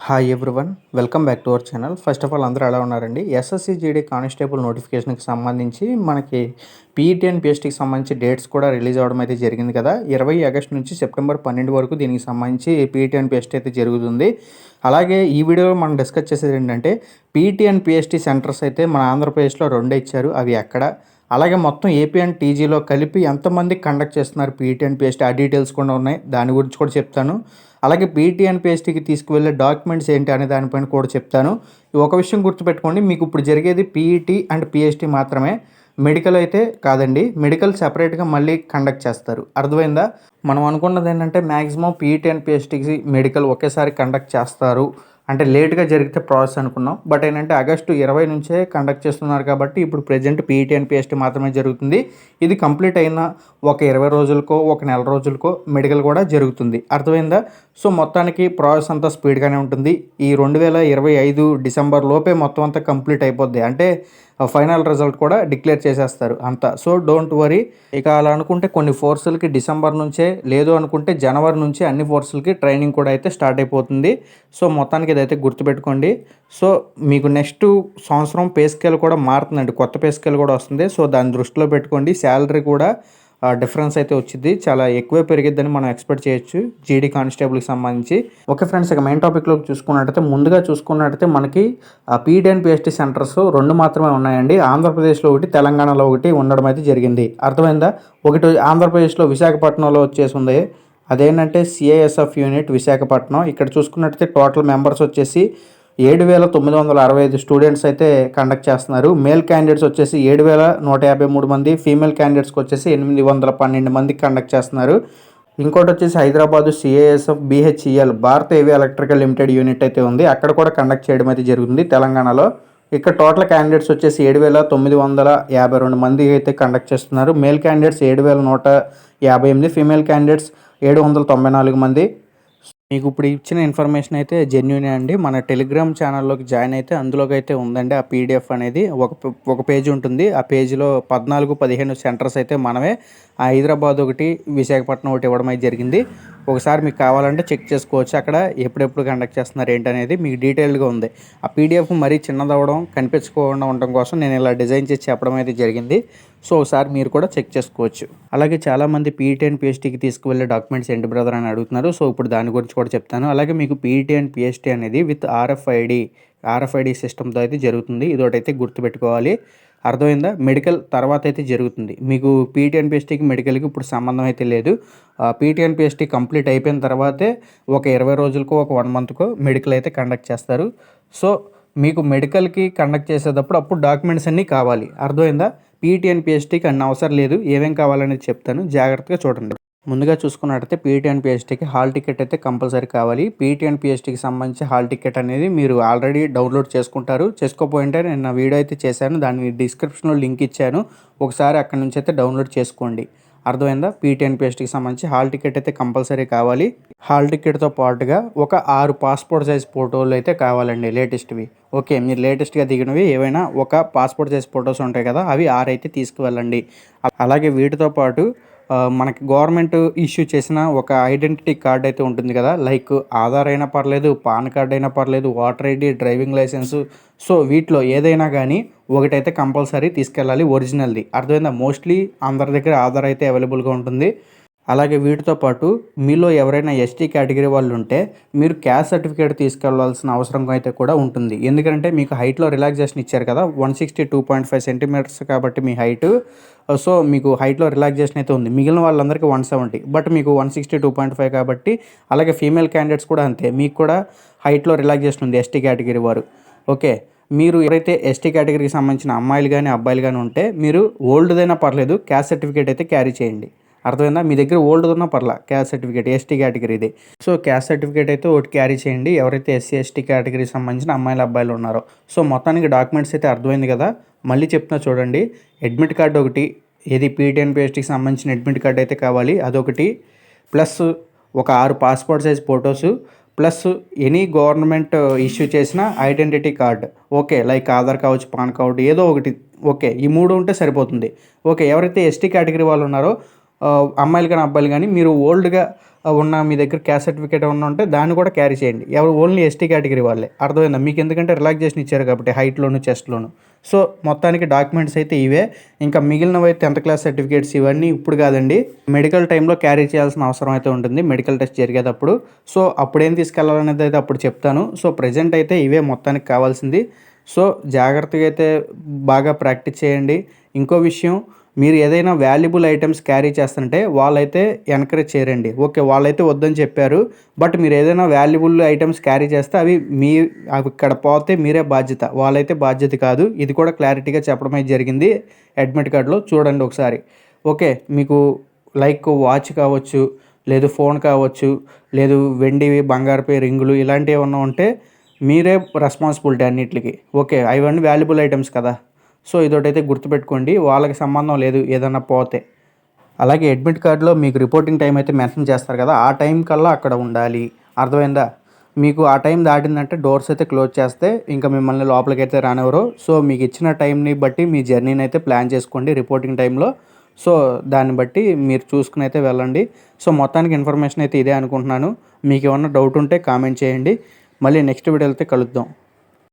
Hi everyone welcome back to our channel first of all అందరూ ఎలా ఉన్నారండి? SSC GD constable నోటిఫికేషన్కి సంబంధించి మనకి పీఈటీ అండ్ పిఎస్టీకి సంబంధించి డేట్స్ కూడా రిలీజ్ అవ్వడం అయితే జరిగింది కదా. ఇరవై ఆగస్ట్ నుంచి సెప్టెంబర్ పన్నెండు వరకు దీనికి సంబంధించి పీఈటీ అండ్ పిఎస్టీ అయితే జరుగుతుంది. అలాగే ఈ వీడియోలో మనం డిస్కస్ చేసేది ఏంటంటే పీఈటీ అండ్ పిఎస్టీ సెంటర్స్ అయితే మన ఆంధ్రప్రదేశ్లో రెండే ఇచ్చారు అవి ఎక్కడ? అలాగే మొత్తం ఏపీ అండ్ టీజీలో కలిపి ఎంతమంది కండక్ట్ చేస్తున్నారు పీఈటీ అండ్ పిఎస్టీ ఆ డీటెయిల్స్ కూడా ఉన్నాయి దాని గురించి కూడా చెప్తాను. అలాగే పీటీ అండ్ పిఎస్టీకి తీసుకువెళ్ళే డాక్యుమెంట్స్ ఏంటి అనే దానిపైన కూడా చెప్తాను. ఒక విషయం గుర్తుపెట్టుకోండి మీకు ఇప్పుడు జరిగేది పీఈటీ అండ్ పిఎస్టీ మాత్రమే. మెడికల్ అయితే కాదండి మెడికల్ సెపరేట్గా మళ్ళీ కండక్ట్ చేస్తారు. అర్థమైందా? మనం అనుకున్నది ఏంటంటే మ్యాక్సిమం పీఈటీ అండ్ పిఎస్టీకి మెడికల్ ఒకేసారి కండక్ట్ చేస్తారు. అంటే లేట్గా జరిగితే ప్రాసెస్ అనుకున్నాం. బట్ ఏంటంటే ఆగస్టు ఇరవై నుంచే కండక్ట్ చేస్తున్నారు కాబట్టి ఇప్పుడు ప్రజెంట్ పీఈటీ అండ్ పిఎస్టీ మాత్రమే జరుగుతుంది. ఇది కంప్లీట్ అయిన ఒక ఇరవై రోజులకో ఒక నెల రోజులకో మెడికల్ కూడా జరుగుతుంది. అర్థమైందా? సో మొత్తానికి ప్రాసెస్ అంతా స్పీడ్గానే ఉంటుంది. ఈ రెండు వేల ఇరవై ఐదు డిసెంబర్ లోపే మొత్తం అంతా కంప్లీట్ అయిపోద్ది. అంటే ఫైనల్ రిజల్ట్ కూడా డిక్లేర్ చేసేస్తారు అంతా. So don't worry. ఇక అలా అనుకుంటే కొన్ని ఫోర్సులకి డిసెంబర్ నుంచే లేదు అనుకుంటే జనవరి నుంచి అన్ని ఫోర్సులకి ట్రైనింగ్ కూడా అయితే స్టార్ట్ అయిపోతుంది. సో మొత్తానికి ఇదైతే గుర్తుపెట్టుకోండి. సో మీకు నెక్స్ట్ సంవత్సరం పే స్కేల్ కూడా మారుతుందండి. కొత్త పే స్కేల్ కూడా వస్తుంది. సో దాన్ని దృష్టిలో పెట్టుకోండి. శాలరీ కూడా డిఫరెన్స్ అయితే వచ్చింది చాలా ఎక్కువే పెరిగిద్దని మనం ఎక్స్పెక్ట్ చేయొచ్చు. జీడీ కానిస్టేబుల్కి సంబంధించి. ఓకే ఫ్రెండ్స్ ఇక మెయిన్ టాపిక్లోకి చూసుకున్నట్టయితే ముందుగా చూసుకున్నట్టయితే మనకి పీడీ అండ్ పిఎస్టీ సెంటర్స్ రెండు మాత్రమే ఉన్నాయండి. ఆంధ్రప్రదేశ్లో ఒకటి తెలంగాణలో ఒకటి ఉండడం అయితే జరిగింది. అర్థమైందా? ఒకటి ఆంధ్రప్రదేశ్లో విశాఖపట్నంలో వచ్చేసి ఉంది. అదేంటంటే సిఐఎస్ఎఫ్ యూనిట్ విశాఖపట్నం. ఇక్కడ చూసుకున్నట్టయితే టోటల్ మెంబర్స్ వచ్చేసి ఏడు వేల తొమ్మిది వందల అరవై ఐదు స్టూడెంట్స్ అయితే కండక్ట్ చేస్తున్నారు. మేల్ క్యాండిడేట్స్ వచ్చేసి ఏడు వేల నూట యాభై మూడు మంది ఫీమేల్ క్యాండిడేట్స్కి వచ్చేసి ఎనిమిది వందల పన్నెండు మంది కండక్ట్ చేస్తున్నారు. ఇంకోటి వచ్చేసి హైదరాబాదు సిఏఎస్ఎఫ్ బిహెచ్ఈఎల్ భారత ఏవి ఎలక్ట్రికల్ లిమిటెడ్ యూనిట్ అయితే ఉంది. అక్కడ కూడా కండక్ట్ చేయడం అయితే జరుగుతుంది తెలంగాణలో. ఇక్కడ టోటల్ క్యాండిడేట్స్ వచ్చేసి ఏడు వేల తొమ్మిది వందల యాభై రెండు మంది అయితే కండక్ట్ చేస్తున్నారు. మేల్ క్యాండిడేట్స్ ఏడు వేల నూట యాభై ఎనిమిది ఫీమేల్ క్యాండిడేట్స్ ఏడు వందల తొంభై నాలుగు మంది. మీకు ఇప్పుడు ఇచ్చిన ఇన్ఫర్మేషన్ అయితే జెన్యునే అండి. మన టెలిగ్రామ్ ఛానల్లోకి జాయిన్ అయితే అందులోకి అయితే ఉందండి. ఆ పీడిఎఫ్ అనేది ఒక ఒక పేజ్ ఉంటుంది. ఆ పేజీలో పద్నాలుగు పదిహేను సెంటర్స్ అయితే మనమే. హైదరాబాద్ ఒకటి విశాఖపట్నం ఒకటి ఇవ్వడం అయితే జరిగింది. ఒకసారి మీకు కావాలంటే చెక్ చేసుకోవచ్చు. అక్కడ ఎప్పుడెప్పుడు కండక్ట్ చేస్తున్నారు ఏంటనేది మీకు డీటెయిల్గా ఉంది. ఆ పీడిఎఫ్ మరీ చిన్నదవడం కనిపించుకోకుండా ఉండడం కోసం నేను ఇలా డిజైన్ చేసి చెప్పడం అయితే జరిగింది. సో ఒకసారి మీరు కూడా చెక్ చేసుకోవచ్చు. అలాగే చాలామంది పీఈటీ అండ్ పిఎస్టీకి తీసుకువెళ్ళే డాక్యుమెంట్స్ ఏంటి బ్రదర్ అని అడుగుతున్నారు. సో ఇప్పుడు దాని గురించి కూడా చెప్తాను. అలాగే మీకు పీఈటీ అండ్ పిఎస్టీ అనేది విత్ ఆర్ఎఫ్ఐడి ఆర్ఎఫ్ఐడి సిస్టమ్తో అయితే జరుగుతుంది. ఇదొకటైతే గుర్తుపెట్టుకోవాలి. అర్థమైందా? మెడికల్ తర్వాత అయితే జరుగుతుంది. మీకు పీటీఎన్పిఎస్టీకి మెడికల్కి ఇప్పుడు సంబంధం అయితే లేదు పీటీఎన్పిఎస్టీ కంప్లీట్ అయిపోయిన తర్వాతే ఒక ఇరవై రోజులకో ఒక వన్ మంత్కో మెడికల్ అయితే కండక్ట్ చేస్తారు. సో మీకు మెడికల్కి కండక్ట్ చేసేటప్పుడు అప్పుడు డాక్యుమెంట్స్ అన్నీ కావాలి. అర్థమైందా? పీటీఎన్పిఎస్టీకి అన్న అవసరం లేదు. ఏమేం కావాలనేది చెప్తాను. జాగ్రత్తగా చూడండి. ముందుగా చూసుకున్నట్టయితే పీటీ అండ్ పిఎస్టీకి హాల్ టికెట్ అయితే కంపల్సరీ కావాలి. పీటీ అండ్ పిఎస్టీకి సంబంధించి హాల్ టికెట్ అనేది మీరు ఆల్రెడీ డౌన్లోడ్ చేసుకుంటారు. చేసుకోపోయింటే నేను నా వీడియో అయితే చేశాను. దాని డిస్క్రిప్షన్లో లింక్ ఇచ్చాను. ఒకసారి అక్కడ నుంచి అయితే డౌన్లోడ్ చేసుకోండి. అర్థమైందా? పీటీ అండ్ పిఎస్టీకి సంబంధించి హాల్ టికెట్ అయితే కంపల్సరీ కావాలి. హాల్ టికెట్తో పాటుగా ఒక ఆరు పాస్పోర్ట్ సైజ్ ఫోటోలు అయితే కావాలండి లేటెస్ట్వి. ఓకే మీరు లేటెస్ట్గా దిగినవి ఏవైనా ఒక పాస్పోర్ట్ సైజ్ ఫొటోస్ ఉంటాయి కదా అవి ఆరు అయితే తీసుకువెళ్ళండి. అలాగే వీటితో పాటు మనకి గవర్నమెంట్ ఇష్యూ చేసిన ఒక ఐడెంటిటీ కార్డ్ అయితే ఉంటుంది కదా లైక్ ఆధార్ అయినా పర్లేదు పాన్ కార్డ్ అయినా పర్లేదు voter ID driving licence. So వీటిలో ఏదైనా కానీ ఒకటైతే కంపల్సరీ తీసుకెళ్ళాలి ఒరిజినల్ది. అర్థమైందా? మోస్ట్లీ అందరి దగ్గర ఆధార్ అయితే అవైలబుల్గా ఉంటుంది. అలాగే వీటితో పాటు మీలో ఎవరైనా ఎస్టీ కేటగిరీ వాళ్ళు ఉంటే మీరు క్యాస్ట్ సర్టిఫికేట్ తీసుకెళ్ళాల్సిన అవసరం అయితే కూడా ఉంటుంది. ఎందుకంటే మీకు హైట్లో రిలాక్సేషన్ ఇచ్చారు కదా one sixty two point five centimetres కాబట్టి మీ హైట్. సో మీకు హైట్లో రిలాక్సేషన్ అయితే ఉంది. మిగిలిన వాళ్ళందరికీ వన్ సెవెంటీ బట్ మీకు one sixty two point five కాబట్టి అలాగే ఫీమేల్ క్యాండిడేట్స్ కూడా అంతే. మీకు కూడా హైట్లో రిలాక్సేషన్ ఉంది ఎస్టీ కేటగిరీ వారు. ఓకే. మీరు ఎవరైతే ఎస్టీ కేటగిరీకి సంబంధించిన అమ్మాయిలు కానీ అబ్బాయిలు కానీ ఉంటే మీరు ఓల్డ్దైనా పర్లేదు క్యాస్ట్ సర్టిఫికేట్ అయితే క్యారీ చేయండి. అర్థమైందా? మీ దగ్గర ఓల్డ్ ఉన్నా పర్లా క్యాస్ట్ సర్టిఫికేట్ ఎస్టీ కేటగిరీది సో క్యాస్ట్ సర్టిఫికేట్ అయితే ఒకటి క్యారీ చేయండి. ఎవరైతే ఎస్సీ ఎస్టీ కేటగిరీకి సంబంధించిన అమ్మాయిలు అబ్బాయిలు ఉన్నారో. సో మొత్తానికి డాక్యుమెంట్స్ అయితే అర్థమైంది కదా. మళ్ళీ చెప్తున్నా చూడండి. అడ్మిట్ కార్డు ఒకటి ఏది పీటీఎన్పిఎస్టీకి సంబంధించిన అడ్మిట్ కార్డు అయితే కావాలి. అదొకటి. ప్లస్ ఒక ఆరు passport size photos plus any government issue చేసిన identity card okay like Aadhaar కావచ్చు పాన్ కార్డు ఏదో ఒకటి. ఓకే ఈ మూడు ఉంటే సరిపోతుంది. ఓకే ఎవరైతే ఎస్టీ కేటగిరీ వాళ్ళు ఉన్నారో అమ్మాయిలు కానీ అబ్బాయిలు కానీ మీరు ఓల్డ్గా ఉన్న మీ దగ్గర క్యాస్ట్ సర్టిఫికేట్ ఉన్న ఉంటే దాన్ని కూడా క్యారీ చేయండి. ఎవరు ఓన్లీ ఎస్టీ కేటగిరీ వాళ్ళే. అర్థమైందా? మీకు ఎందుకంటే రిలాక్సేషన్ ఇచ్చారు కాబట్టి హైట్లోను చెస్ట్లోను. సో మొత్తానికి డాక్యుమెంట్స్ అయితే ఇవే. ఇంకా మిగిలినవి టెన్త్ క్లాస్ సర్టిఫికేట్స్ ఇవన్నీ ఇప్పుడు కాదండి. మెడికల్ టైంలో క్యారీ చేయాల్సిన అవసరం అయితే ఉంటుంది. మెడికల్ టెస్ట్ జరిగేటప్పుడు. సో అప్పుడేం తీసుకెళ్ళాలనేది అయితే అప్పుడు చెప్తాను. సో ప్రజెంట్ అయితే ఇవే మొత్తానికి కావాల్సింది. సో జాగ్రత్తగా అయితే బాగా ప్రాక్టీస్ చేయండి. ఇంకో విషయం మీరు ఏదైనా వాల్యుబుల్ ఐటమ్స్ క్యారీ చేస్తుంటే వాళ్ళైతే ఎంకరేజ్ చేయరండి. ఓకే వాళ్ళైతే వద్దని చెప్పారు. బట్ మీరు ఏదైనా వాల్యుబుల్ ఐటమ్స్ క్యారీ చేస్తే అవి మీ అవి ఇక్కడ పోతే మీరే బాధ్యత. వాళ్ళైతే బాధ్యత కాదు. ఇది కూడా క్లారిటీగా చెప్పడమే జరిగింది. అడ్మిట్ కార్డులో చూడండి ఒకసారి. ఓకే మీకు లైక్ వాచ్ కావచ్చు లేదు ఫోన్ కావచ్చు లేదు వెండివి బంగారుపై రింగులు ఇలాంటివి ఏమన్నా ఉంటే మీరే రెస్పాన్సిబిలిటీ అన్నిటికి. ఓకే అవన్నీ వాల్యుబుల్ ఐటమ్స్ కదా. సో ఇదొకటైతే గుర్తుపెట్టుకోండి వాళ్ళకి సంబంధం లేదు ఏదైనా పోతే. అలాగే అడ్మిట్ కార్డులో మీకు రిపోర్టింగ్ టైం అయితే మెన్షన్ చేస్తారు కదా ఆ టైం కల్లా అక్కడ ఉండాలి. అర్థమైందా? మీకు ఆ టైం దాటిందంటే డోర్స్ అయితే క్లోజ్ చేస్తే ఇంకా మిమ్మల్ని లోపలికి అయితే రానివ్వరు. సో మీకు ఇచ్చిన టైంని బట్టి మీ జర్నీని అయితే ప్లాన్ చేసుకోండి రిపోర్టింగ్ టైంలో సో దాన్ని బట్టి మీరు చూసుకుని అయితే వెళ్ళండి. సో మొత్తానికి ఇన్ఫర్మేషన్ అయితే ఇదే అనుకుంటున్నాను. మీకు ఏమన్నా డౌట్ ఉంటే కామెంట్ చేయండి. మళ్ళీ నెక్స్ట్ వీడియో అయితే కలుద్దాం.